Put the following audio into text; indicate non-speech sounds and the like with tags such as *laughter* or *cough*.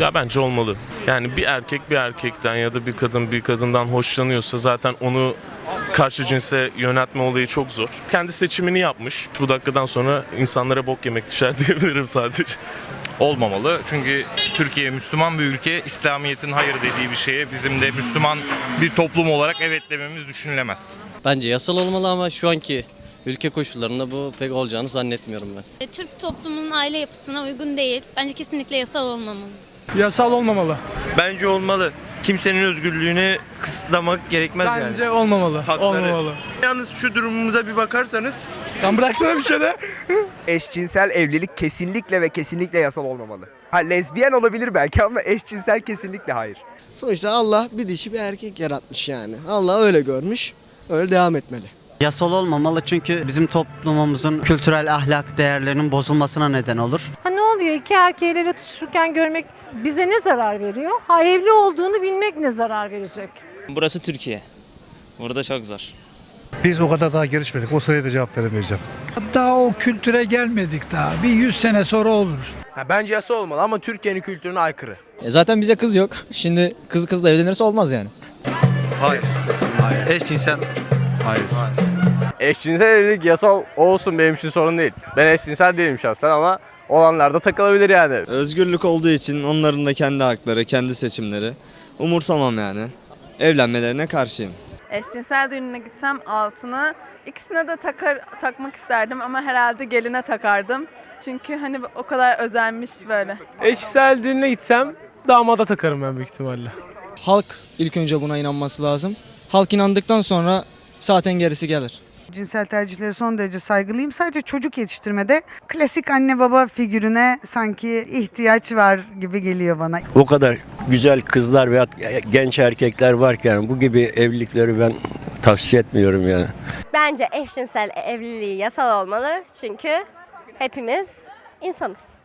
Ya bence olmalı. Yani bir erkek bir erkekten ya da bir kadın bir kadından hoşlanıyorsa zaten onu karşı cinse yöneltme olayı çok zor. Kendi seçimini yapmış. Bu dakikadan sonra insanlara bok yemek düşer *laughs* diyebilirim sadece. olmamalı. Çünkü Türkiye Müslüman bir ülke. İslamiyet'in hayır dediği bir şeye bizim de Müslüman bir toplum olarak evet dememiz düşünülemez. Bence yasal olmalı ama şu anki ülke koşullarında bu pek olacağını zannetmiyorum ben. E, Türk toplumunun aile yapısına uygun değil. Bence kesinlikle yasal olmamalı. Yasal olmamalı. Bence olmalı. Kimsenin özgürlüğünü kısıtlamak gerekmez Bence yani. olmamalı. Hakları. Olmamalı. Yalnız şu durumumuza bir bakarsanız Lan bıraksana bir kere. *laughs* Eşcinsel evlilik kesinlikle ve kesinlikle yasal olmamalı. Ha lezbiyen olabilir belki ama eşcinsel kesinlikle hayır. Sonuçta Allah bir dişi bir erkek yaratmış yani. Allah öyle görmüş. Öyle devam etmeli. Yasal olmamalı çünkü bizim toplumumuzun kültürel ahlak değerlerinin bozulmasına neden olur. Ha ne oluyor? İki erkeği el ele tutuşurken görmek bize ne zarar veriyor? Ha evli olduğunu bilmek ne zarar verecek? Burası Türkiye. Burada çok zor. Biz o kadar daha gelişmedik. O sıraya da cevap veremeyeceğim. Daha o kültüre gelmedik daha. Bir 100 sene sonra olur. bence yasal olmalı ama Türkiye'nin kültürüne aykırı. E zaten bize kız yok. Şimdi kız kızla evlenirse olmaz yani. hayır. Hayır. Eşcinsel. Hayır. Eşcinsel evlilik yasal olsun benim için sorun değil. Ben eşcinsel değilim şahsen ama olanlar da takılabilir yani. Özgürlük olduğu için onların da kendi hakları, kendi seçimleri. Umursamam yani. Evlenmelerine karşıyım. Eşcinsel düğününe gitsem altını ikisine de takar takmak isterdim ama herhalde geline takardım. Çünkü hani o kadar özenmiş böyle. Eşcinsel düğününe gitsem damada takarım ben büyük ihtimalle. Halk ilk önce buna inanması lazım. Halk inandıktan sonra zaten gerisi gelir. Cinsel tercihleri son derece saygılıyım. Sadece çocuk yetiştirmede klasik anne baba figürüne sanki ihtiyaç var gibi geliyor bana. O kadar güzel kızlar veya genç erkekler varken bu gibi evlilikleri ben tavsiye etmiyorum yani. Bence eşcinsel evliliği yasal olmalı. Çünkü hepimiz insanız.